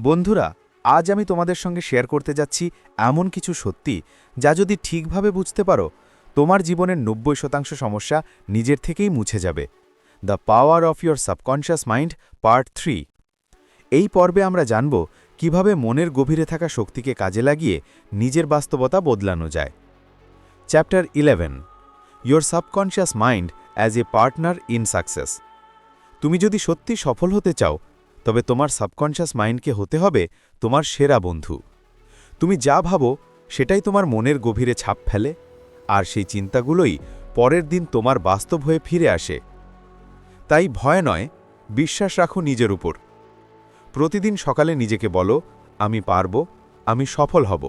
বন্ধুরা, আজ আমি তোমাদের সঙ্গে শেয়ার করতে যাচ্ছি এমন কিছু সত্যি যা যদি ঠিকভাবে বুঝতে পারো, তোমার জীবনের নব্বই শতাংশ সমস্যা নিজের থেকেই মুছে যাবে। The power of your subconscious mind part three এই পর্বে আমরা জানব কীভাবে মনের গভীরে থাকা শক্তিকে কাজে লাগিয়ে নিজের বাস্তবতা বদলানো যায়। Chapter eleven your subconscious mind as a partner in success তুমি যদি সত্যি সফল হতে চাও তবে তোমার সাবকনশিয়াস মাইন্ডকে হতে হবে তোমার সেরা বন্ধু। তুমি যা ভাবো, সেটাই তোমার মনের গভীরে ছাপ ফেলে, আর সেই চিন্তাগুলোই পরের দিন তোমার বাস্তব হয়ে ফিরে আসে। তাই ভয় নয়, বিশ্বাস রাখো নিজের উপর। প্রতিদিন সকালে নিজেকে বলো, আমি পারব, আমি সফল হব।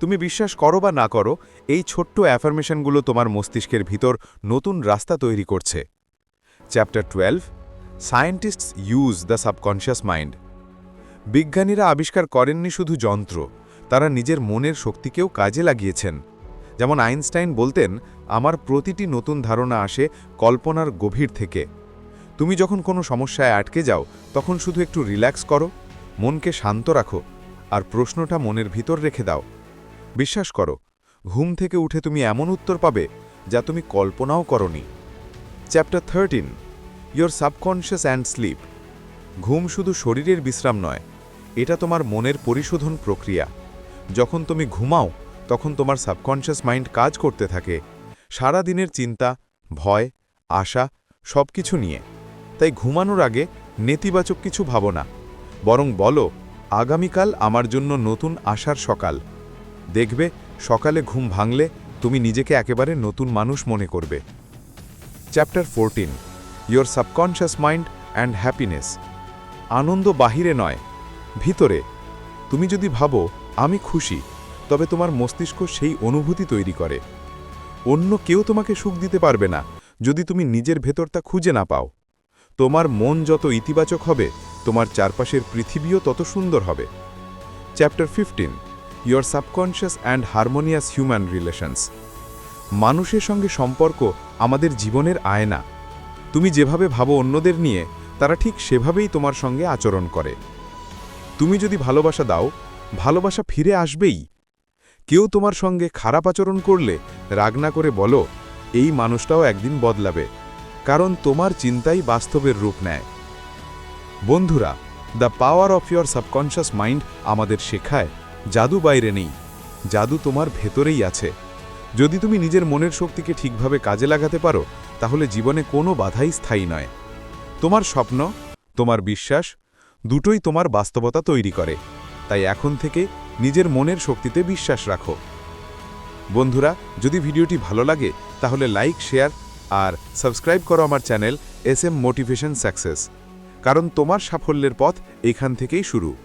তুমি বিশ্বাস করো বা না করো, এই ছোট্ট অ্যাফার্মেশনগুলো তোমার মস্তিষ্কের ভিতর নতুন রাস্তা তৈরি করছে। Chapter twelve scientists use the subconscious mind বিজ্ঞানীরা আবিষ্কার করেননি শুধু যন্ত্র, তারা নিজের মনের শক্তিকেও কাজে লাগিয়েছেন। যেমন আইনস্টাইন বলতেন, আমার প্রতিটি নতুন ধারণা আসে কল্পনার গভীর থেকে। তুমি যখন কোনো সমস্যায় আটকে যাও, তখন শুধু একটু রিল্যাক্স করো, মনকে শান্ত রাখো, আর প্রশ্নটা মনের ভিতর রেখে দাও। বিশ্বাস করো, ঘুম থেকে উঠে তুমি এমন উত্তর পাবে যা তুমি কল্পনাও করনি। Chapter thirteen your subconscious and sleep ঘুম শুধু শরীরের বিশ্রাম নয়, এটা তোমার মনের পরিশোধন প্রক্রিয়া। যখন তুমি ঘুমাও, তখন তোমার সাবকনশিয়াস মাইন্ড কাজ করতে থাকে। সারা দিনের চিন্তা, ভয়, আশা সব কিছু নিয়ে। তাই ঘুমানোর আগে নেতিবাচক কিছু ভাবো না। বরং বলো, আগামীকাল আমার জন্য নতুন আশার সকাল। দেখবে, সকালে ঘুম ভাঙলে তুমি নিজেকে একেবারে নতুন মানুষ মনে করবে। Chapter fourteen your subconscious mind and happiness আনন্দ বাহিরে নয়, ভিতরে। তুমি যদি ভাবো, আমি খুশি, তবে তোমার মস্তিষ্ক সেই অনুভূতি তৈরি করে। অন্য কেউ তোমাকে সুখ দিতে পারবে না, যদি তুমি নিজের ভেতরটা খুঁজে না পাও। তোমার মন যত ইতিবাচক হবে, তোমার চারপাশের পৃথিবীও তত সুন্দর হবে। Chapter fifteen your subconscious and harmonious human relations মানুষের সঙ্গে সম্পর্ক আমাদের জীবনের আয়না। তুমি যেভাবে ভাবো অন্যদের নিয়ে, তারা ঠিক সেভাবেই তোমার সঙ্গে আচরণ করে। তুমি যদি ভালোবাসা দাও, ভালোবাসা ফিরে আসবেই। কেউ তোমার সঙ্গে খারাপ আচরণ করলে রাগ না করে বলো, এই মানুষটাও একদিন বদলাবে। কারণ তোমার চিন্তাই বাস্তবের রূপ নেয়। বন্ধুরা, the power of your subconscious mind আমাদের শেখায়, জাদু বাইরে নেই। জাদু তোমার ভেতরেই আছে। যদি তুমি নিজের মনের শক্তিকে ঠিকভাবে কাজে লাগাতে পারো, তাহলে জীবনে কোনো বাধাই স্থায়ী নয়। তোমার স্বপ্ন, তোমার বিশ্বাস, দুটোই তোমার বাস্তবতা তৈরি করে। তাই এখন থেকে নিজের মনের শক্তিতে বিশ্বাস রাখো। বন্ধুরা, যদি ভিডিওটি ভালো লাগে, তাহলে লাইক, শেয়ার আর সাবস্ক্রাইব করো আমার channel S M motivation success. কারণ তোমার সাফল্যের পথ এখান থেকেই শুরু।